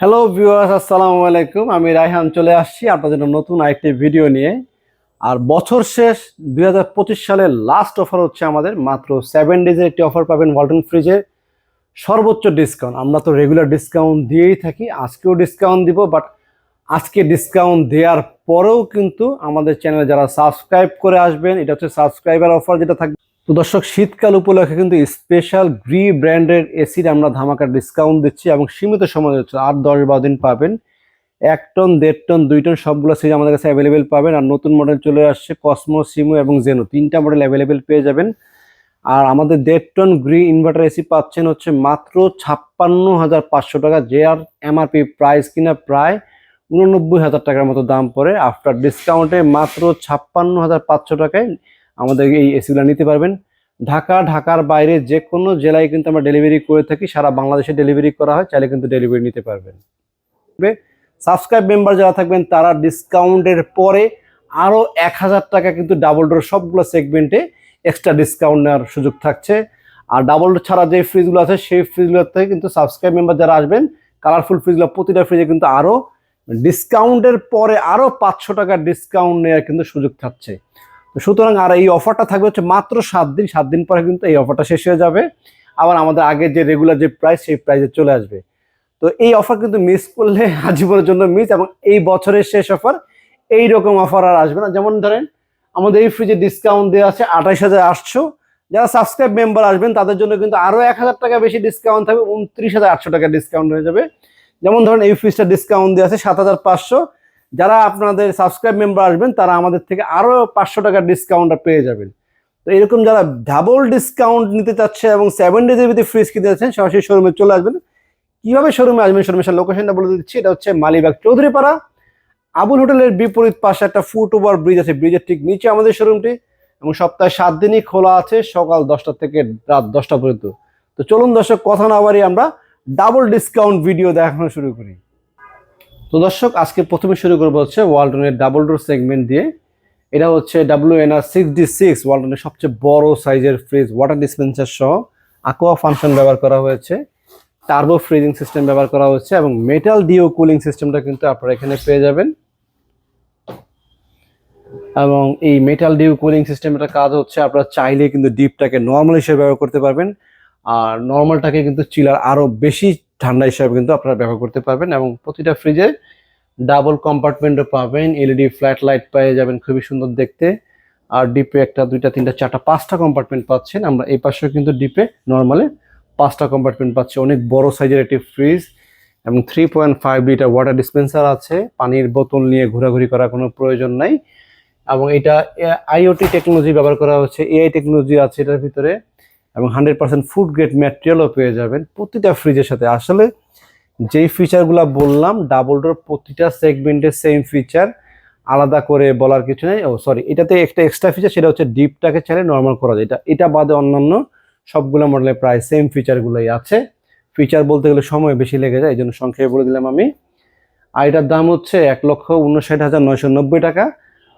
Hello viewers আসসালামু আলাইকুম। আমি রায়হান, চলে আসছি আপনাদের নতুন আরেকটি ভিডিও নিয়ে। আর বছর শেষ দু হাজার পঁচিশ সালের লাস্ট অফার হচ্ছে আমাদের। মাত্র সেভেন ডেজের একটি অফার পাবেন ওয়ালটন ফ্রিজে সর্বোচ্চ ডিসকাউন্ট আমরা তো রেগুলার ডিসকাউন্ট দিয়েই থাকি। আজকেও ডিসকাউন্ট দিব বাট আজকে ডিসকাউন্ট দেওয়ার পরেও কিন্তু আমাদের চ্যানেলে যারা সাবস্ক্রাইব করে আসবেন, এটা হচ্ছে সাবস্ক্রাইবার অফার যেটা থাকবে। তো দর্শক, শীতকাল উপলক্ষে কিন্তু স্পেশাল গ্রি ব্র্যান্ডের এসির আমরা ধামাকা ডিসকাউন্ট দিচ্ছি এবং সীমিত সময় হচ্ছে আট, দশ, বারো দিন পাবেন। এক টন, দেড় টন, দুই টন সবগুলো সিরিজ আমাদের কাছে অ্যাভেলেবেল পাবেন। আর নতুন মডেল চলে আসছে কসমো সিমো এবং জেনো তিনটা মডেল অ্যাভেলেবেল পেয়ে যাবেন। আর আমাদের দেড় টন গ্রি ইনভার্টার এসি পাচ্ছেন হচ্ছে মাত্র ছাপ্পান্ন হাজার পাঁচশো টাকা। যে আর এমআরপি প্রাইস কিনা প্রায় উননব্বই হাজার টাকার মতো দাম পড়ে। আফটার ডিসকাউন্টে মাত্র ছাপ্পান্ন হাজার পাঁচশো টাকায় আমাদের এই এসিগুলো নিতে পারবেন। ঢাকা, ঢাকার বাইরে যে কোনো জেলায় কিন্তু আমরা ডেলিভারি করে থাকি, সারা বাংলাদেশে ডেলিভারি করা হয়, চাইলে কিন্তু ডেলিভারি নিতে পারবেন। সাবস্ক্রাইব মেম্বার যারা থাকবেন, তারা ডিসকাউন্টের পরে আরও এক হাজার টাকা কিন্তু ডাবল ডোর সবগুলো সেগমেন্টে এক্সট্রা ডিসকাউন্ট নেওয়ার সুযোগ থাকছে। আর ডাবল ডোর ছাড়া যে ফ্রিজগুলো আছে, সেই ফ্রিজগুলোর থেকে কিন্তু সাবস্ক্রাইব মেম্বার যারা আসবেন কালারফুল ফ্রিজগুলো প্রতিটা ফ্রিজে কিন্তু আরও ডিসকাউন্টের পরে আরও পাঁচশো টাকা ডিসকাউন্ট নেওয়ার কিন্তু সুযোগ থাকছে। সুতরাং আর এই অফারটা থাকবে হচ্ছে মাত্র সাত দিন সাত দিন পরে কিন্তু এই অফারটা শেষ হয়ে যাবে। আবার আমাদের আগের যে রেগুলার যে প্রাইস সেই প্রাইসে চলে আসবে। তো এই অফার কিন্তু মিস করলে আজীবনের জন্য মিস এবং এই বছরের শেষ অফার এই রকম অফার আর আসবে না। যেমন ধরেন, আমাদের এই ফ্রিজে ডিসকাউন্ট দেওয়া আছে আঠাইশ হাজার আটশো। যারা সাবস্ক্রাইব মেম্বার আসবেন, তাদের জন্য কিন্তু আরও এক হাজার টাকা বেশি ডিসকাউন্ট থাকবে, উনত্রিশ হাজার আটশো টাকা ডিসকাউন্ট হয়ে যাবে। যেমন ধরেন, এই ফ্রিজটা ডিসকাউন্ট দেওয়া আছে সাত হাজার পাঁচশো। যারা আপনাদের সাবস্ক্রাইব মেম্বার আসবেন, তারা আমাদের থেকে আরও পাঁচশো টাকার ডিসকাউন্টটা পেয়ে যাবেন। তো এরকম যারা ডাবল ডিসকাউন্ট নিতে চাচ্ছে এবং সেভেন ডেজের ভিতরে ফ্রিজ কিনতে যাচ্ছেন সরাসরি শোরুমে চলে আসবেন। কীভাবে শোরুমে আসবেন? শোরুমের লোকেশনটা বলে দিচ্ছি। এটা হচ্ছে মালিবাগ চৌধুরীপাড়া। আবুল হোটেলের বিপরীত পাশে একটা ফুট ওভার ব্রিজ আছে ব্রিজের ঠিক নিচে আমাদের শোরুমটি এবং সপ্তাহে সাত দিনই খোলা আছে, সকাল দশটা থেকে রাত দশটা পর্যন্ত। তো চলুন দর্শক, কথা না বাড়ি আমরা ডাবল ডিসকাউন্ট ভিডিও দেখানো শুরু করি। তো দর্শক, আজকে প্রথমে শুরু করব হচ্ছে ওয়ালটনের ডাবল ডোর সেগমেন্ট দিয়ে। এটা হচ্ছে W N R six D six ওয়ালটনের সবচেয়ে বড় সাইজের ফ্রিজ ওয়াটার ডিসপেন্সার সহ আকোয়া ফাংশন ব্যবহার করা হয়েছে। টার্বো ফ্রিজিং সিস্টেম ব্যবহার করা হচ্ছে এবং মেটাল ডিও কুলিং সিস্টেমটা কিন্তু আপনারা এখানে পেয়ে যাবেন। এবং এই মেটাল ডিউ কুলিং সিস্টেমটার কাজ হচ্ছে, আপনারা চাইলে কিন্তু ডিপটাকে নর্মাল হিসেবে ব্যবহার করতে পারবেন। আর নর্মালটাকে কিন্তু চিলার আরও বেশি ঠান্ডা হিসাবে কিন্তু আপনারা ব্যবহার করতে পারবেন এবং প্রতিটা ফ্রিজে ডাবল কম্পার্টমেন্টও পাবেন এলইডি ফ্ল্যাট লাইট পেয়ে যাবেন খুবই সুন্দর দেখতে। আর ডিপে একটা দুইটা, তিনটা, চারটা, পাঁচটা কম্পার্টমেন্ট পাচ্ছেন। আমরা এই পাশেও কিন্তু ডিপে নর্মালে পাঁচটা কম্পার্টমেন্ট পাচ্ছি। অনেক বড় সাইজের একটি ফ্রিজ এবং three point five litre water dispenser আছে। পানির বোতল নিয়ে ঘোরাঘুরি করার কোনো প্রয়োজন নাই। এবং এটা আইওটি টেকনোলজি ব্যবহার করা হচ্ছে। এআই টেকনোলজি আছে এটার ভিতরে। এবং হান্ড্রেড পার্সেন্ট ফুড গ্রেড ম্যাটেরিয়ালও পেয়ে যাবেন প্রতিটা ফ্রিজের সাথে। আসলে যেই ফিচারগুলো বললাম ডাবল ডোর প্রতিটা সেগমেন্টের সেম ফিচার আলাদা করে বলার কিছু নেই। ও সরি এটাতে একটা এক্সট্রা ফিচার সেটা হচ্ছে ডিপটাকে চাইলে নর্মাল করা যায়। এটা এটা বাদে অন্যান্য সবগুলো মডেলে প্রায় সেম ফিচারগুলোই আছে। ফিচার বলতে গেলে সময় বেশি লেগে যায় এই জন্য সংক্ষেপে বলে দিলাম আমি। আর এটার দাম হচ্ছে এক লক্ষ উনষাট হাজার নয়শো নব্বই টাকা।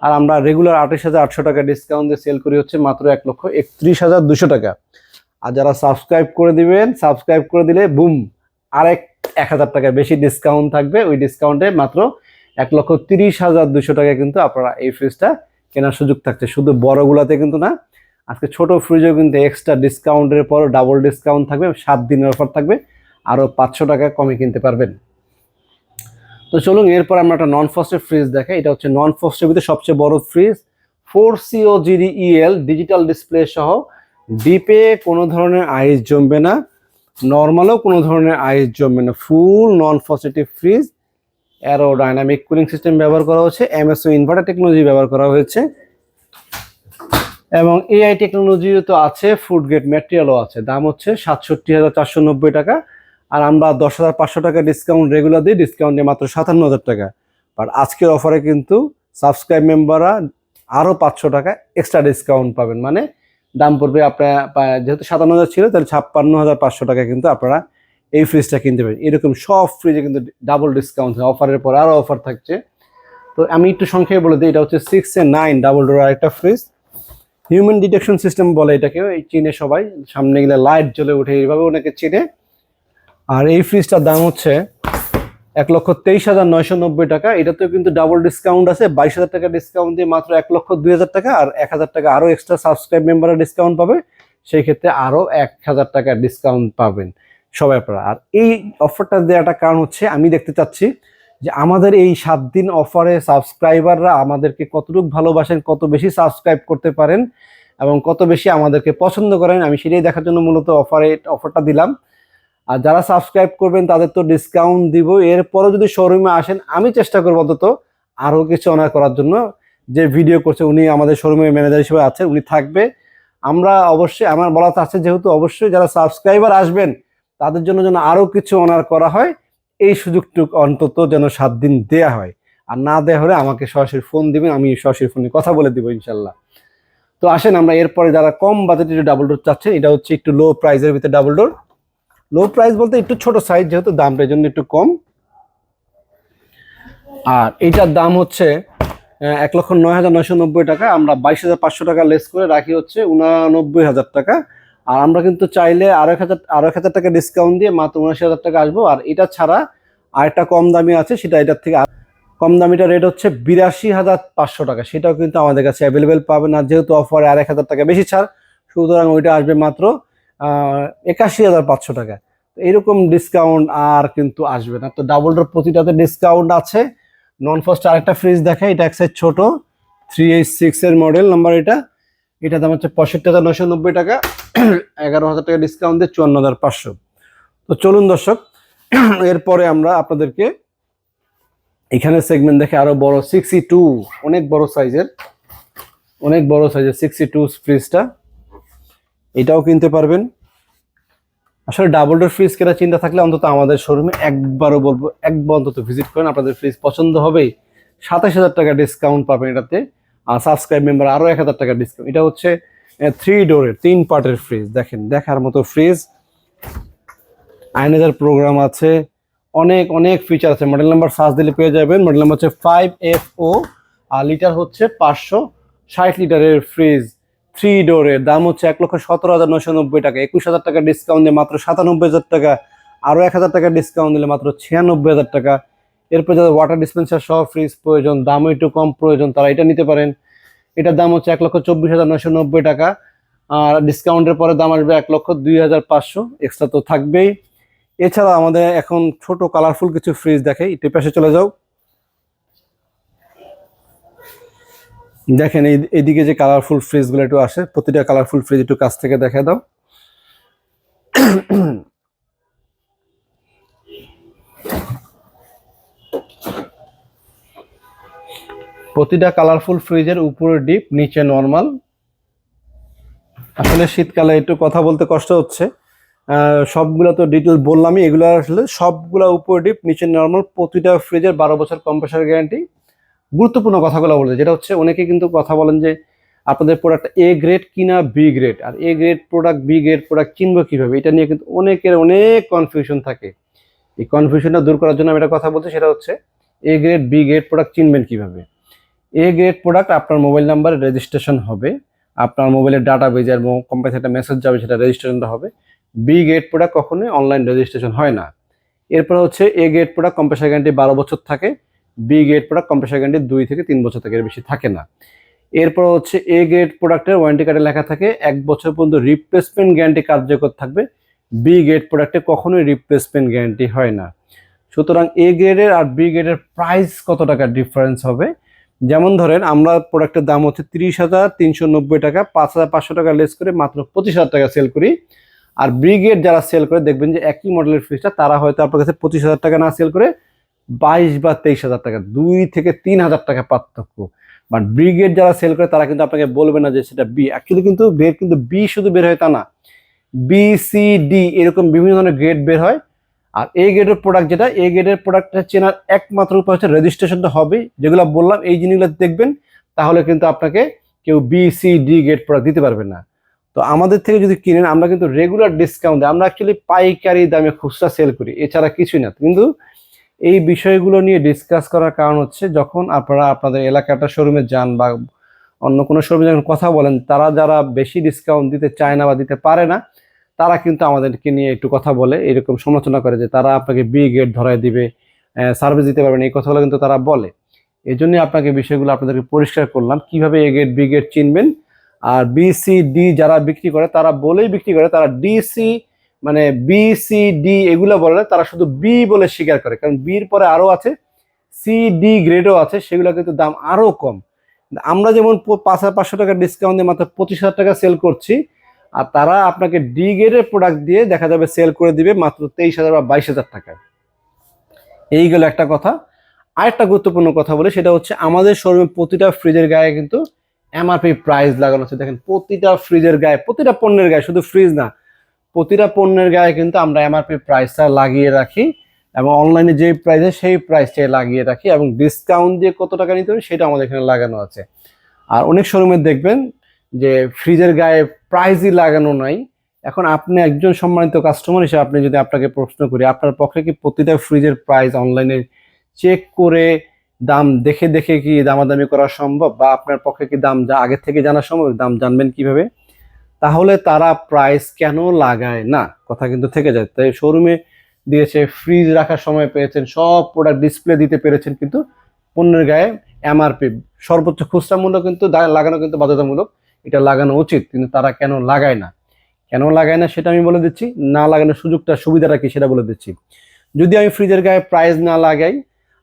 আর আমরা রেগুলার আঠাশ হাজার আটশো টাকা ডিসকাউন্ট দিয়ে সেল করি হচ্ছে মাত্র এক লক্ষ একত্রিশ হাজার দুশো টাকা। আর যারা সাবস্ক্রাইব করে দিবেন সাবস্ক্রাইব করে দিলে বুম আরেক এক হাজার টাকা বেশি ডিসকাউন্ট থাকবে। ওই ডিসকাউন্টে মাত্র এক লক্ষ তিরিশ হাজার দুশো টাকা কিন্তু আপনারা এই ফ্রিজটা কেনার সুযোগ থাকছে। শুধু বড়গুলাতে কিন্তু না, আজকে ছোট ফ্রিজেও কিন্তু এক্সট্রা ডিসকাউন্টের পর ডাবল ডিসকাউন্ট থাকবে, সাত দিনের অফার থাকবে, আরও পাঁচশো টাকা কমে কিনতে পারবেন। তো চলুন, এরপর আমরা একটা নন ফস্টের ফ্রিজ দেখাই। এটা হচ্ছে নন ফস্টের ভিতরে সবচেয়ে বড় fridge four CO GD EL digital display সহ ডিপে কোনো ধরনের আইস জমবে না। নর্মালও কোনো ধরনের আইস জমবে না। ফুল নন ফসেটিভ fridge aerodynamic cooling system ব্যবহার করা হয়েছে। এমএসও ইনভার্টার টেকনোলজি ব্যবহার করা হয়েছে। এবং এআই টেকনোলজিও তো আছে ফুড গ্রেড ম্যাটেরিয়ালও আছে। দাম হচ্ছে সাতষট্টি হাজার চারশো নব্বই টাকা। আর আমরা দশ হাজার পাঁচশো টাকা ডিসকাউন্ট রেগুলার দিই ডিসকাউন্টে মাত্র সাতান্ন হাজার টাকা। বাট আজকের অফারে কিন্তু সাবস্ক্রাইব মেম্বাররা আরও পাঁচশো টাকা এক্সট্রা ডিসকাউন্ট পাবেন। মানে দাম পড়বে আপনার যেহেতু সাতান্ন হাজার ছিল, তাহলে ছাপ্পান্ন হাজার পাঁচশো টাকা কিন্তু আপনারা এই ফ্রিজটা কিনতে পারেন। এরকম সব ফ্রিজে কিন্তু ডাবল ডিসকাউন্ট অফারের পর আরও অফার থাকছে। তো আমি একটু সংক্ষেপে বলে দিই, এটা হচ্ছে six A nine double door আরেকটা ফ্রিজ হিউম্যান ডিটেকশন সিস্টেম বলে এটাকে, এই চিনে সবাই। সামনে গেলে লাইট জ্বলে উঠে এইভাবে ওনাকে চিনে। আর এই ফ্রিজটার দাম হচ্ছে এক লক্ষ তেইশ হাজার নয়শো নব্বই টাকা। এটাতেও কিন্তু ডাবল ডিসকাউন্ট আছে। বাইশ হাজার টাকা ডিসকাউন্ট দিয়ে মাত্র এক লক্ষ দুই হাজার টাকা আর এক হাজার টাকা আরও এক্সট্রা সাবস্ক্রাইব মেম্বারের ডিসকাউন্ট পাবে। সেই ক্ষেত্রে আরও এক হাজার টাকা ডিসকাউন্ট পাবেন সবাই আপনারা। আর এই অফারটা দেওয়াটা কারণ হচ্ছে, আমি দেখতে চাচ্ছি যে আমাদের এই সাত দিন অফারে সাবস্ক্রাইবাররা আমাদেরকে কতটুকু ভালোবাসেন, কত বেশি সাবস্ক্রাইব করতে পারেন এবং কত বেশি আমাদেরকে পছন্দ করেন, আমি সেটাই দেখার জন্য মূলত অফারে অফারটা দিলাম। আর যারা সাবস্ক্রাইব করবেন, তাদের তো ডিসকাউন্ট দিব এরপরও যদি শোরুমে আসেন, আমি চেষ্টা করব অন্তত আরও কিছু অনার করার জন্য। যে ভিডিও করছে, উনি আমাদের শোরুমের ম্যানেজার হিসেবে আছেন উনি থাকবে। আমরা অবশ্যই, আমার বলা আছে যেহেতু অবশ্যই যারা সাবস্ক্রাইবার আসবেন, তাদের জন্য যেন আরও কিছু অনার করা হয়, এই সুযোগটুকু অন্তত যেন সাত দিন দেয়া হয়। আর না দেওয়া হলে আমাকে সরাসরি ফোন দিবেন, আমি সরাসরি ফোনে কথা বলে দিব ইনশাল্লাহ। তো আসেন আমরা, এরপরে যারা কম বাজেটের ডাবল ডোর চাচ্ছেন, এটা হচ্ছে একটু লো প্রাইসের ভিতরে ডাবল ডোর লো প্রাইস বলতে একটু ছোট সাইজ যেহেতু দামটা জন্য একটু কম। আর এইটার দাম হচ্ছে এক লক্ষ নয় হাজার নয়শো নব্বই টাকা। আমরা বাইশ হাজার পাঁচশো টাকা লেস করে রাখি হচ্ছে উনানব্বই হাজার টাকা। আর আমরা কিন্তু চাইলে আরও এক হাজার, আরও এক হাজার টাকা ডিসকাউন্ট দিয়ে মাত্র উনআশি হাজার টাকা আসব। আর এটা ছাড়া আরেকটা কম দামি আছে, সেটা এটার থেকে কম দামিটা রেট হচ্ছে বিরাশি হাজার পাঁচশো টাকা। সেটাও কিন্তু আমাদের কাছে অ্যাভেলেবেল পাবেন। আর যেহেতু অফারে আর এক হাজার টাকা বেশি ছাড়, সুতরাং ওইটা আসবে মাত্র একাশি হাজার পাঁচশো টাকা। এরকম ডিসকাউন্ট আর কিন্তু আসবে না। তো ডাবল ডোর প্রতিটাতে ডিসকাউন্ট আছে। নন ফার্স্ট আরেকটা ফ্রিজ দেখে এটা এক সাইজ ছোট। থ্রি এইট সিক্স এর মডেল নাম্বার এটা। এটা দাম হচ্ছে পঁয়ষট্টি হাজার নশো নব্বই টাকা। এগারো হাজার টাকা ডিসকাউন্ট দিয়ে চুয়ান্ন হাজার পাঁচশো। তো চলুন দর্শক, এরপরে আমরা আপনাদেরকে এখানে সেগমেন্ট দেখে আরও বড় সিক্সটি টু অনেক বড় সাইজের অনেক বড় সাইজের সিক্সটি টু ফ্রিজটা এটাও কিনতে পারবেন। আসলে ডাবল ডোর ফ্রিজ কেনার চিন্তা থাকলে অন্তত আমাদের শোরুমে একবারও বলব, একবার অন্তত ভিজিট করেন। আপনাদের ফ্রিজ পছন্দ হবেই। সাতাশ হাজার টাকা ডিসকাউন্ট পাবেন এটাতে। আর সাবস্ক্রাইব মেম্বার আরও এক হাজার টাকা ডিসকাউন্ট এটা হচ্ছে থ্রি ডোরের তিন পার্টের ফ্রিজ দেখেন, দেখার মতো ফ্রিজ আইনেজার প্রোগ্রাম আছে। অনেক অনেক ফিচার আছে। মডেল নাম্বার সার্চ দিলে পেয়ে যাবেন। মডেল নাম্বার হচ্ছে five F O R litre হচ্ছে পাঁচশো ষাট লিটারের ফ্রিজ থ্রি ডোরের দাম হচ্ছে এক লক্ষ সতেরো হাজার নশো নব্বই টাকা। একুশ হাজার টাকা ডিসকাউন্ট দিয়ে মাত্র সাতানব্বই হাজার টাকা, আরও এক হাজার টাকা ডিসকাউন্ট দিলে মাত্র ছিয়ানব্বই হাজার টাকা। এরপর যাদের ওয়াটার ডিসপেন্সার সহ ফ্রিজ প্রয়োজন, দামও একটু কম প্রয়োজন, তারা এটা নিতে পারেন। এটার দাম হচ্ছে এক লক্ষ চব্বিশ হাজার নশো নব্বই টাকা। আর ডিসকাউন্টের পরে দাম আসবে এক লক্ষ দুই হাজার পাঁচশো এক্সট্রা তো থাকবেই। এছাড়া আমাদের এখন ছোট কালারফুল কিছু ফ্রিজ দেখে একটু পাশে চলে যাও। দেখেন এই এদিকে যে কালারফুল ফ্রিজগুলো একটু আসে, প্রতিটা কালারফুল ফ্রিজ একটু কাছ থেকে দেখা দাও। প্রতিটা কালারফুল ফ্রিজের উপরে ডিপ নিচে নর্মাল আসলে শীতকালে একটু কথা বলতে কষ্ট হচ্ছে। সবগুলো তো ডিটেল বললামই, এগুলো আসলে সবগুলো উপরে ডিপ নিচে নর্মাল প্রতিটা ফ্রিজের বারো বছর কম্প্রেসার গ্যারান্টি গুরুত্বপূর্ণ কথাগুলো বলে যেটা হচ্ছে অনেকে কিন্তু কথা বলেন যে আপনাদের প্রোডাক্ট এ গ্রেড কিনা B grade R A grade product B grade product কিনবো কীভাবে? এটা নিয়ে কিন্তু অনেকের অনেক কনফিউশন থাকে। এই কনফিউশনটা দূর করার জন্য আমি একটা কথা বলছি, সেটা হচ্ছে A grade B grade product চিনবেন কীভাবে? এ গ্রেড প্রোডাক্ট আপনার মোবাইল নাম্বারে রেজিস্ট্রেশন হবে, আপনার মোবাইলের ডাটা বেজে এবং কোম্পানি একটা মেসেজ যাবে, সেটা রেজিস্ট্রেশনটা হবে। বি গ্রেড প্রোডাক্ট কখনোই অনলাইন রেজিস্ট্রেশন হয় না। এরপর হচ্ছে A grade product compressor guarantee বারো বছর থাকে B grade product compressor guarantee দুই থেকে তিন বছর থেকে বেশি থাকে না। এরপর হচ্ছে এ গ্রেড প্রোডাক্টের ওয়ারেন্টি কার্ডে লেখা থাকে, এক বছর পর্যন্ত রিপ্লেসমেন্ট গ্যারান্টি কার্যকর থাকবে। বি গ্রেড প্রোডাক্টে কখনোই রিপ্লেসমেন্ট গ্যারান্টি হয় না। সুতরাং এ গ্রেডের আর বি গ্রেডের প্রাইস কত টাকা ডিফারেন্স হবে? যেমন ধরেন, আমরা প্রোডাক্টের দাম হচ্ছে তিরিশ হাজার তিনশো নব্বই টাকা, পাঁচ হাজার পাঁচশো টাকা লেস করে মাত্র পঁচিশ হাজার টাকা সেল করি। আর ব্রিগেড যারা সেল করে, দেখবেন যে একই মডেলের ফ্রিজটা তারা হয়তো আপনার কাছে পঁচিশ হাজার টাকা না সেল করে বাইশ বা তেইশ হাজার টাকা, দুই থেকে তিন হাজার টাকা পার্থক্য। বাট ব্রিগেড যারা সেল করে, তারা কিন্তু আপনাকে বলবে না যে সেটা বি অ্যাকচুয়ালি কিন্তু বের, কিন্তু বি শুধু বের হয় তা না। বি সি ডি এরকম বিভিন্ন ধরনের গ্রেড বের হয়। আর এ গ্রেডের প্রোডাক্ট যেটা এ গ্রেডের প্রোডাক্টটা চেনার একমাত্র উপায় হচ্ছে রেজিস্ট্রেশনটা হবে। যেগুলো বললাম, এই জিনিসগুলো দেখবেন, তাহলে কিন্তু আপনাকে কেউ B C D grade product দিতে পারবে না। তো আমাদের থেকে যদি কিনেন, আমরা কিন্তু রেগুলার ডিসকাউন্ট আমরা অ্যাকচুয়ালি পাইকারি দামে খুচরা সেল করি। এছাড়া কিছুই না। কিন্তু এই বিষয়গুলো নিয়ে ডিসকাস করার কারণ হচ্ছে যখন আপনারা আপনাদের এলাকাটা শোরুমে যান বা অন্য কোনো শোরুমে যখন কথা বলেন, তারা যারা বেশি ডিসকাউন্ট দিতে চায় না বা দিতে পারে না, তারা কিন্তু আমাদেরকে নিয়ে একটু কথা বলে, এরকম সমালোচনা করে যে তারা আপনাকে বি গেট ধরায় দিবে সার্ভিস দিতে পারবেন এই কথাগুলো কিন্তু তারা বলে। এই জন্যই আপনাকে বিষয়গুলো আপনাদেরকে পরিষ্কার করলাম, কীভাবে এ গেট বি গেট চিনবেন, আর বি সি ডি যারা বিক্রি করে, তারা বলেই বিক্রি করে, তারা ডিসি মানে বি সি ডি এগুলো বলে তারা শুধু বি বলে স্বীকার করে। কারণ বির পরে আরও আছে সি ডি গ্রেডও আছে সেগুলো কিন্তু দাম আরও কম। আমরা যেমন পাঁচ হাজার পাঁচশো টাকা ডিসকাউন্ট দিয়ে মাত্র পঁচিশ হাজার টাকা সেল করছি, আর তারা আপনাকে ডি গ্রেডের প্রোডাক্ট দিয়ে দেখা যাবে সেল করে দিবে মাত্র তেইশ হাজার বা বাইশ হাজার টাকায়। এই গেল একটা কথা। আরেকটা গুরুত্বপূর্ণ কথা বলে, সেটা হচ্ছে আমাদের শোরুমে প্রতিটা ফ্রিজের গায়ে কিন্তু এমআরপি প্রাইস লাগানো আছে। দেখেন, প্রতিটা ফ্রিজের গায়ে, প্রতিটা পণ্যের গায়ে, শুধু ফ্রিজ না প্রতিটা পণ্যের গায়ে কিন্তু আমরা এমআরপি প্রাইসটা লাগিয়ে রাখি এবং অনলাইনে যে প্রাইসে সেই প্রাইসটাই লাগিয়ে রাখি এবং ডিসকাউন্ট দিয়ে কত টাকা নিতে হবে সেটা আমাদের এখানে লাগানো আছে। আর অনেক শোরুমে দেখবেন যে ফ্রিজের গায়ে প্রাইজই লাগানো নাই। এখন আপনি একজন সম্মানিত কাস্টমার হিসেবে আপনি যদি আপনাকে প্রশ্ন করি, আপনার পক্ষে কি প্রতিটা ফ্রিজের প্রাইস অনলাইনে চেক করে দাম দেখে দেখে কি দামাদামি করা সম্ভব বা আপনার পক্ষে কি দাম যা আগে থেকে জানা সম্ভব, দাম জানবেন কীভাবে? তাহলে তারা প্রাইস কেন লাগায় না? কথা কিন্তু থেকে যায়। তাই শোরুমে দিয়েছে ফ্রিজ রাখার সময় পেয়েছেন, সব প্রোডাক্ট ডিসপ্লে দিতে পেরেছেন কিন্তু পণ্যের গায়ে এমআরপি সর্বোচ্চ খুচরা মূল্য কিন্তু লাগানো কিন্তু বাধ্যতামূলক। এটা লাগানো উচিত, কিন্তু তারা কেন লাগায় না? কেন লাগায় না সেটা আমি বলে দিচ্ছি। না লাগানোর সুযোগটা, সুবিধাটা কি সেটা বলে দিচ্ছি। যদি আমি ফ্রিজের গায়ে প্রাইস না লাগাই,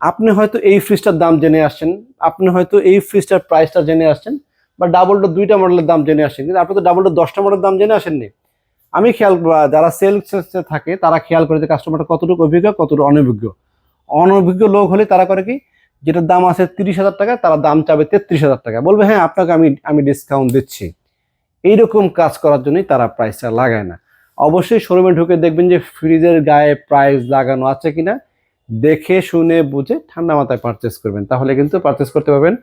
আপনি হয়তো এই ফ্রিজটার দাম জেনে আসছেন, আপনি হয়তো এই ফ্রিজটার প্রাইসটা জেনে আসছেন বা ডাবল ডোর দুইটা মডেলের দাম জেনে আসেন। কিন্তু আপনি তো ডাবল ডোর দশটা মডেলের দাম জেনে আসেননি। আমি খেয়াল যারা সেলস থাকে, তারা খেয়াল করে যে কাস্টমারটা কতটুকু অভিজ্ঞ, কতটুকু অনভিজ্ঞ। অনভিজ্ঞ লোক হলে তারা করে কি? যেটার দাম আছে তিরিশ হাজার টাকা, তারা দাম চাবে তেত্রিশ হাজার টাকা। বলবে হ্যাঁ আপনাকে আমি আমি ডিসকাউন্ট দিচ্ছি। এইরকম কাজ করার জন্যই তারা প্রাইসটা লাগায় না। অবশ্যই শোরুমে ঢুকে দেখবেন যে ফ্রিজের গায়ে প্রাইস লাগানো আছে কিনা। দেখে, শুনে, বুঝে ঠান্ডা মাথায় পারচেস করবেন। তাহলে কিন্তু পারচেস করতে পারবেন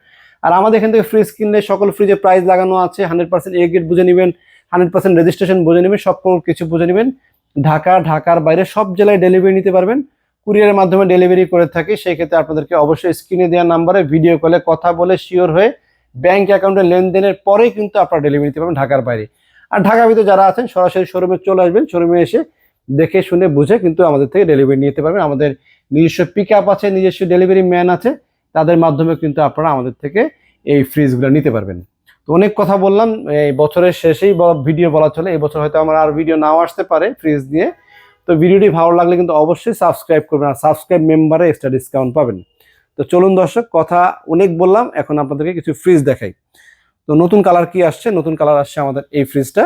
আর আমাদের এখান থেকে ফ্রিজ কিনলে সকল ফ্রিজে প্রাইস লাগানো আছে হান্ড্রেড পার্সেন্ট এ গেট বুঝে নেবেন হান্ড্রেড পার্সেন্ট রেজিস্ট্রেশন বুঝে নেবেন সকল কিছু বুঝে নেবেন। ঢাকা, ঢাকার বাইরে সব জেলায় ডেলিভারি নিতে পারবেন। কুরিয়ারের মাধ্যমে ডেলিভারি করে থাকি, সেই ক্ষেত্রে আপনাদেরকে অবশ্যই স্ক্রিনে দেওয়া নাম্বারে ভিডিও কলে কথা বলে শিওর হয়ে ব্যাংক অ্যাকাউন্টে লেনদেনের পরেই কিন্তু আপনারা ডেলিভারি নিতে পারবেন ঢাকার বাইরে। আর ঢাকার ভিতরে যারা আছেন, সরাসরি শোরুমে চলে আসবেন শোরুমে এসে দেখে শুনে বুঝে কিন্তু আমাদের থেকে ডেলিভারি নিতে পারবেন। আমাদের নিজস্ব পিক আপ আছে, নিজস্ব ডেলিভারি ম্যান আছে। তাদের মাধ্যমে কিন্তু আপনারা আমাদের থেকে এই ফ্রিজগুলো নিতে পারবেন। তো অনেক কথা বললাম, এই বছরের শেষেই ভিডিও বলা চলে, এই বছর হয়তো আমার আর ভিডিও নাও আসতে পারে ফ্রিজ নিয়ে। তো ভিডিওটি ভালো লাগলে কিন্তু অবশ্যই সাবস্ক্রাইব করবেন আর সাবস্ক্রাইব মেম্বারে এক্সট্রা ডিসকাউন্ট পাবেন। তো চলুন দর্শক, কথা অনেক বললাম, এখন আপনাদেরকে কিছু ফ্রিজ দেখাই। তো নতুন কালার কি আসছে? নতুন কালার আসছে আমাদের এই ফ্রিজটা।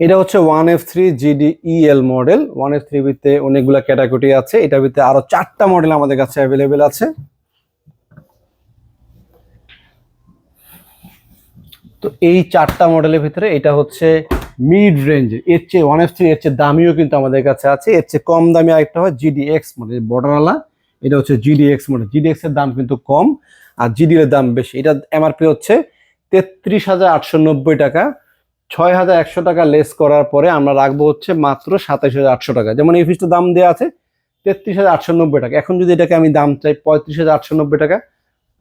এটা হচ্ছে one F three GD EL model. One F three ভিতরে অনেকগুলো ক্যাটাগরি আছে। এটা ভিতরে আরও চারটা মডেল আমাদের কাছে অ্যাভেলেবেল আছে। তো এই চারটা মডেলের ভিতরে এটা হচ্ছে মিড রেঞ্জ এর চেয়ে ওয়ান এফ থ্রি এর চেয়ে দামিও কিন্তু আমাদের কাছে আছে। এর চেয়ে কম দামি আরেকটা হয় জিডি এক্স মডেল, বর্ডারওয়ালা। এটা হচ্ছে জিডি এক্স মডেল। জিডি এক্সের দাম কিন্তু কম, আর জিডি এর দাম বেশি। এটা এমআরপি হচ্ছে তেত্রিশ হাজার আটশো নব্বই টাকা। ছয় হাজার একশো টাকা লেস করার পরে আমরা রাখব হচ্ছে মাত্র সাতাশ হাজার আটশো টাকা। যেমন এই ফিসটার দাম দেওয়া আছে, তেত্রিশ হাজার আটশো নব্বই টাকা। এখন যদি এটাকে আমি দাম চাই পঁয়ত্রিশ হাজার আটশো নব্বই টাকা,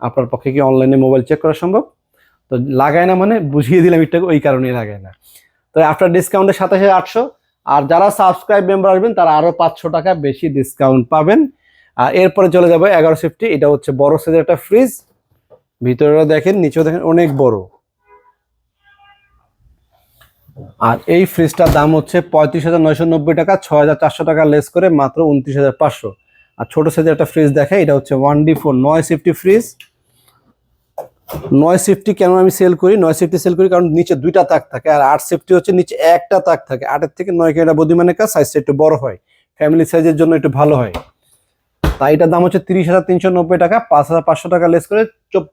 আপনার পক্ষে কি অনলাইনে মোবাইল চেক করা সম্ভব? তো লাগায় না মানে বুঝিয়ে দিলাম এটাকে ওই কারণেই লাগায় না। তো আফটার ডিসকাউন্টে সাতাশ হাজার আটশো, আর যারা সাবস্ক্রাইব মেম্বার আসবেন, তারা আরও পাঁচশো টাকা বেশি ডিসকাউন্ট পাবেন। আর এরপরে চলে যাবে এগারো ফিফটি এটা হচ্ছে বড় সাইজের একটা ফ্রিজ ভিতরে দেখেন, নিচেও দেখেন অনেক বড়। আর এই ফ্রিজটার দাম হচ্ছে পঁয়ত্রিশ হাজার নয়শো নব্বই টাকা, ছয় হাজার চারশো টাকা লেস করে মাত্র উনত্রিশ হাজার পাঁচশো। আর ছোট সাইজের একটা ফ্রিজ দেখে, এটা হচ্ছে ওয়ান ডি ফোর নয় সেফটি ফ্রিজ নয় সেফটি কেন আমি সেল করি? নয় সেফটি সেল করি কারণ নিচে দুইটা তাক থাকে, আর আট সেফটি হচ্ছে নিচে একটা তাক থাকে। আটের থেকে নয় কেনা বুদ্ধিমানের কাজ সাইজটা একটু বড় হয়। ফ্যামিলি সাইজের জন্য একটু ভালো হয়। তাই এটার দাম হচ্ছে তিরিশ হাজার তিনশো নব্বই টাকা, পাঁচ হাজার পাঁচশো টাকা লেস করে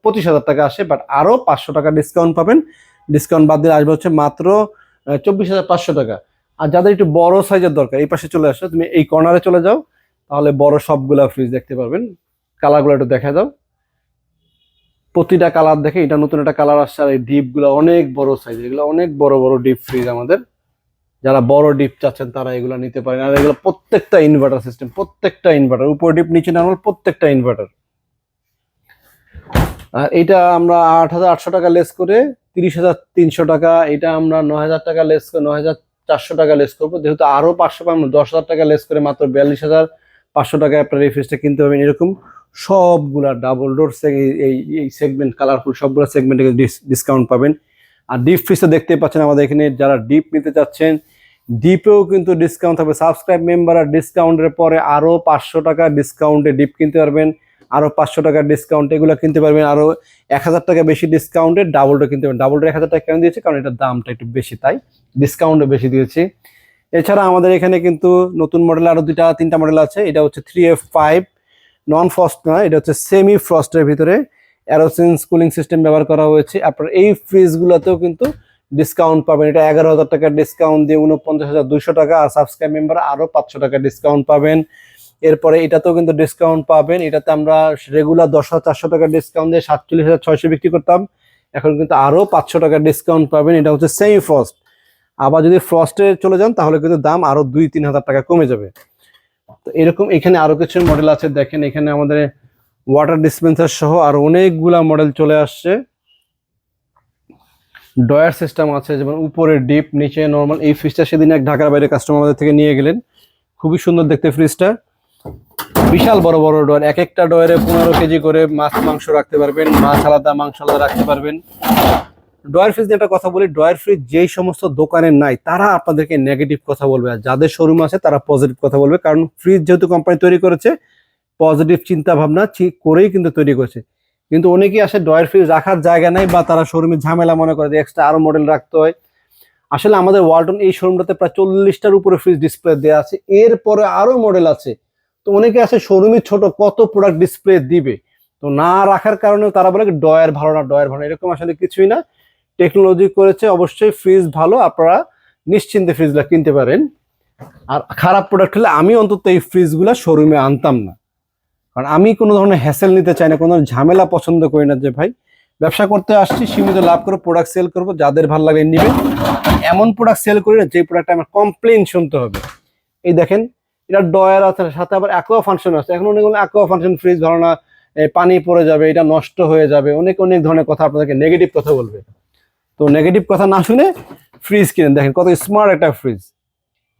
পঁচিশ হাজার টাকা আসে বাট আরও পাঁচশো টাকা ডিসকাউন্ট পাবেন। ডিসকাউন্ট বাদ দিয়ে আসবে হচ্ছে মাত্র চব্বিশ হাজার পাঁচশো টাকা। আর যাদের একটু বড় সাইজের দরকার, এই পাশে চলে আসো, তুমি এই কর্নারে চলে যাও, তাহলে বড় সবগুলা ফ্রিজ দেখতে পারবেন। কালারগুলো একটু দেখা দাও প্রতিটা কালার দেখে, এটা নতুন একটা কালার আসছে, আর এই ডিপগুলো অনেক বড় সাইজ এগুলো অনেক বড় বড় ডিপ ফ্রিজ আমাদের। যারা বড় ডিপ চাচ্ছেন, তারা এগুলো নিতে পারেন। আর এগুলো প্রত্যেকটা ইনভার্টার সিস্টেম প্রত্যেকটা ইনভার্টার উপর ডিপ নিচে নর্মাল প্রত্যেকটা ইনভার্টার এটা আমরা আট হাজার আটশো টাকা লেস করে তিরিশ হাজার তিনশো টাকা, এটা আমরা নয় হাজার টাকা লেস করে, নয় হাজার চারশো টাকা লেস করব। যেহেতু আরও পাঁচশো পাবো, দশ হাজার টাকা লেস করে মাত্র বিয়াল্লিশ হাজার পাঁচশো টাকায় আপনার এই ফ্রিজটা কিনতে পারবেন। এরকম সবগুলা ডাবল ডোর এই এই সেগমেন্ট কালারফুল সবগুলো সেগমেন্টে ডিসকাউন্ট পাবেন। আর ডিপ ফ্রিজটা দেখতে পাচ্ছেন আমাদের এখানে, যারা ডিপ নিতে চাচ্ছেন ডিপেও কিন্তু ডিসকাউন্ট থাকবে সাবস্ক্রাইব মেম্বার আর ডিসকাউন্টের পরে আরও পাঁচশো টাকা ডিসকাউন্টে ডিপ কিনতে পারবেন। আরও পাঁচশো টাকার ডিসকাউন্ট এগুলো কিনতে পারবেন। আরও এক হাজার টাকা বেশি ডিসকাউন্টে ডাবলটা কিনতে পারবেন ডাবলটা এক হাজার টাকা কেন দিয়েছে? কারণ এটার দামটা একটু বেশি, তাই ডিসকাউন্টও বেশি দিয়েছি। এছাড়া আমাদের এখানে কিন্তু নতুন মডেল আরও দুইটা, তিনটা মডেল আছে। এটা হচ্ছে three F five non frost না, এটা হচ্ছে সেমি ফ্রস্টের ভিতরে। অ্যারোসেন্স কুলিং সিস্টেম ব্যবহার করা হয়েছে। আপনার এই ফ্রিজগুলোতেও কিন্তু ডিসকাউন্ট পাবেন। এটা এগারো হাজার টাকার ডিসকাউন্ট দিয়ে উনপঞ্চাশ হাজার দুশো টাকা। আর সাবস্ক্রাইব মেম্বার আরও পাঁচশো টাকা ডিসকাউন্ট পাবেন। এরপরে এটাতেও কিন্তু ডিসকাউন্ট পাবেন। এটাতে আমরা রেগুলার দশ হাজার চারশো টাকার ডিসকাউন্ট দিয়ে সাতচল্লিশ হাজার ছয়শো বিক্রি করতাম। এখন কিন্তু আরও পাঁচশো টাকার ডিসকাউন্ট পাবেন। এটা হচ্ছে সেমি ফ্রস্ট আবার যদি ফ্রস্টে চলে যান, তাহলে কিন্তু দাম আরও দুই, তিন হাজার টাকা কমে যাবে। তো এরকম এখানে আরও কিছু মডেল আছে। দেখেন এখানে আমাদের ওয়াটার ডিসপেন্সার সহ আর অনেকগুলা মডেল চলে আসছে। ডয়ার সিস্টেম আছে, যেমন উপরে ডিপ নিচে নর্মাল এই ফ্রিজটা সেদিন এক ঢাকার বাইরে কাস্টমার আমাদের থেকে নিয়ে গেলেন। খুবই সুন্দর দেখতে ফ্রিজটা বিশাল বড় বড় ডয়ার। এক একটা ডয়ারে পনেরো কেজি করে মাছ, মাংস রাখতে পারবেন, মাছ আলাদা, মাংস আলাদা রাখতে পারবেন। ডয়ার ফ্রিজ একটা কথা বলি, ডয়ার ফ্রিজ যেই সমস্ত দোকানে নাই, তারা আপনাদেরকে নেগেটিভ কথা বলবে। আর যাদের শোরুম আছে, তারা পজিটিভ কথা বলবে। কারণ ফ্রিজ যেহেতু কোম্পানি তৈরি করেছে পজিটিভ চিন্তা ভাবনা ঠিক করেই কিন্তু তৈরি করেছে। কিন্তু অনেকেই আসে ডয়ার ফ্রিজ রাখার জায়গা নাই বা তারা শোরুমে ঝামেলা মনে করে যে এক্সট্রা আরও মডেল রাখতে হয়। আসলে আমাদের ওয়ালটন এই শোরুমটাতে প্রায় চল্লিশটার উপরে ফ্রিজ ডিসপ্লে দেওয়া আছে। এরপরে আরও মডেল আছে। তো অনেকে আছে শোরুমে ছোট, কত প্রোডাক্ট ডিসপ্লে দিবে? তো না রাখার কারণে তারা বলে ডয়ার ভালো না ডয়ার ভালো এরকম আসলে কিছুই না। টেকনোলজি করেছে, অবশ্যই ফ্রিজ ভালো, আপনারা নিশ্চিন্তে ফ্রিজগুলো কিনতে পারেন। আর খারাপ প্রোডাক্ট হলে আমি অন্তত এই ফ্রিজগুলো শোরুমে আনতাম না। কারণ আমি কোনো ধরনের হ্যাসেল নিতে চাই না, কোনো ঝামেলা পছন্দ করি না যে, ভাই, ব্যবসা করতে আসছি, সীমিত লাভ করে প্রোডাক্ট সেল করব, যাদের ভালো লাগে নিবে। এমন প্রোডাক্ট সেল করি না যে প্রোডাক্ট আমার কমপ্লেন শুনতে হবে। এই দেখেন এটা ডয়ার আছে সাথে আবার অ্যাকোয়া ফাংশন আছে। এখন অনেক অ্যাকোয়া ফাংশন ফ্রিজ ভালো না পানি পড়ে যাবে, এটা নষ্ট হয়ে যাবে, অনেক অনেক ধরনের কথা আপনাদেরকে নেগেটিভ কথা বলবে। তো নেগেটিভ কথা না শুনে ফ্রিজ কিনেন। দেখেন কত স্মার্ট একটা ফ্রিজ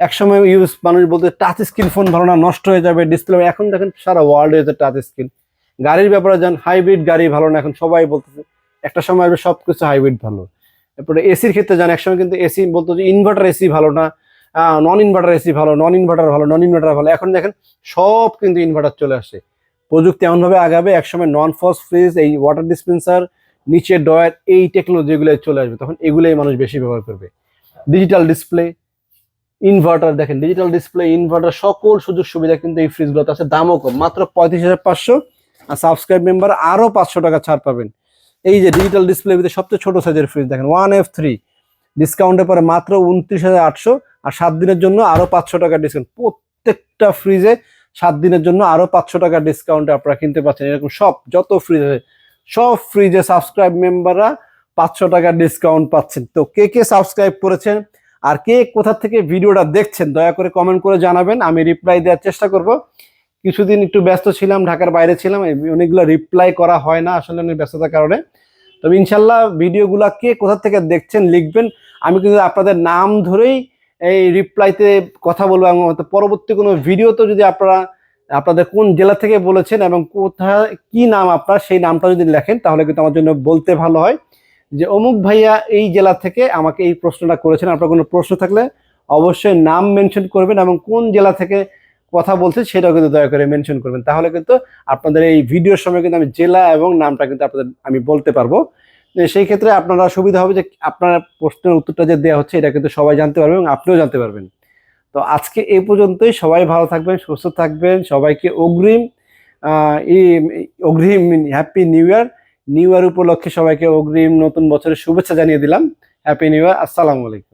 একসময় ইউজ মানুষ বলতে টাচ স্ক্রিন ফোন না, নষ্ট হয়ে যাবে ডিসপ্লে এখন দেখেন সারা ওয়ার্ল্ড হয়েছে টাচ স্ক্রিন গাড়ির ব্যাপারে যান হাইব্রিড গাড়ি ভালো না, এখন সবাই বলতেছে, একটা সময় আসবে সব কিছু হাইব্রিড ভালো। এরপরে এসির ক্ষেত্রে যান, একসময় কিন্তু এসি বলতো যে ইনভার্টার এসি ভালো না নন ইনভার্টার এসি ভালো নন ইনভার্টার ভালো নন ইনভার্টার ভালো। এখন দেখেন সব কিন্তু ইনভার্টার চলে আসে। প্রযুক্তি এমনভাবে আগাবে, একসময় নন ফস ফ্রিজ এই ওয়াটার ডিসপেন্সার নিচে ডয়ার এই টেকনোলজি এগুলো চলে আসবে, তখন এগুলোই মানুষ বেশি ব্যবহার করবে। ডিজিটাল ডিসপ্লে ইনভার্টার দেখেন ডিজিটাল ডিসপ্লে ইনভার্টার সকল সুযোগ সুবিধা কিন্তু এই ফ্রিজগুলোতে আছে। দামও কম, মাত্র পঁয়ত্রিশ হাজার পাঁচশো। আর সাবস্ক্রাইব মেম্বার আরও পাঁচশো টাকা ছাড় পাবেন। এই যে ডিজিটাল ডিসপ্লে ভিতরে সবচেয়ে ছোট সাইজের ফ্রিজ দেখেন ওয়ান এফ থ্রি ডিসকাউন্টের পরে মাত্র উনত্রিশ হাজার আটশো। আর সাত দিনের জন্য আরও পাঁচশো টাকা ডিসকাউন্ট প্রত্যেকটা ফ্রিজে সাত দিনের জন্য আরও পাঁচশো টাকা ডিসকাউন্টে আপনারা কিনতে পাচ্ছেন। এরকম সব, যত ফ্রিজ আছে, সব ফ্রিজে সাবস্ক্রাইব মেম্বাররা পাঁচশো টাকা ডিসকাউন্ট পাচ্ছেন। তো কে কে সাবস্ক্রাইব করেছেন আর কে কোথা থেকে ভিডিওটা দেখছেন, দয়া করে কমেন্ট করে জানাবেন। আমি রিপ্লাই দেওয়ার চেষ্টা করব। কিছুদিন একটু ব্যস্ত ছিলাম, ঢাকার বাইরে ছিলাম অনেকগুলো রিপ্লাই করা হয় না আসলে অনেক ব্যস্ততার কারণে। তবে ইনশাল্লাহ ভিডিওগুলো কে কোথা থেকে দেখছেন লিখবেন। আমি কিন্তু আপনাদের নাম ধরেই এই রিপ্লাইতে কথা বলব এবং পরবর্তী কোনো ভিডিওতে যদি আপনারা, আপনাদের কোন জেলা থেকে বলেছেন এবং কোথায়, কি নাম আপনার, সেই নামটা যদি লেখেন, তাহলে কিন্তু আমার জন্য বলতে ভালো হয়। যে অমুক ভাইয়া এই জেলা থেকে আমাকে এই প্রশ্নটা করেছেন, আপনার কোনো প্রশ্ন থাকলে অবশ্যই নাম মেনশন করবেন এবং কোন জেলা থেকে কথা বলছেন সেটাও কিন্তু দয়া করে মেনশন করবেন। তাহলে কিন্তু আপনাদের এই ভিডিওর সময় কিন্তু আমি জেলা এবং নামটা কিন্তু আপনাদের, আমি বলতে পারব। সেই ক্ষেত্রে আপনারা সুবিধা হবে যে আপনার প্রশ্নের উত্তরটা যে দেওয়া হচ্ছে, এটা কিন্তু সবাই জানতে পারবে এবং আপনিও জানতে পারবেন। তো আজকে এই পর্যন্তই, সবাই ভালো থাকবেন, সুস্থ থাকবেন, সবাইকে অগ্রিম অগ্রিম happy new year new year উপলক্ষে সবাইকে অগ্রিম নতুন বছরের শুভেচ্ছা জানিয়ে দিলাম। হ্যাপি নিউ ইয়ার আসসালামু আলাইকুম।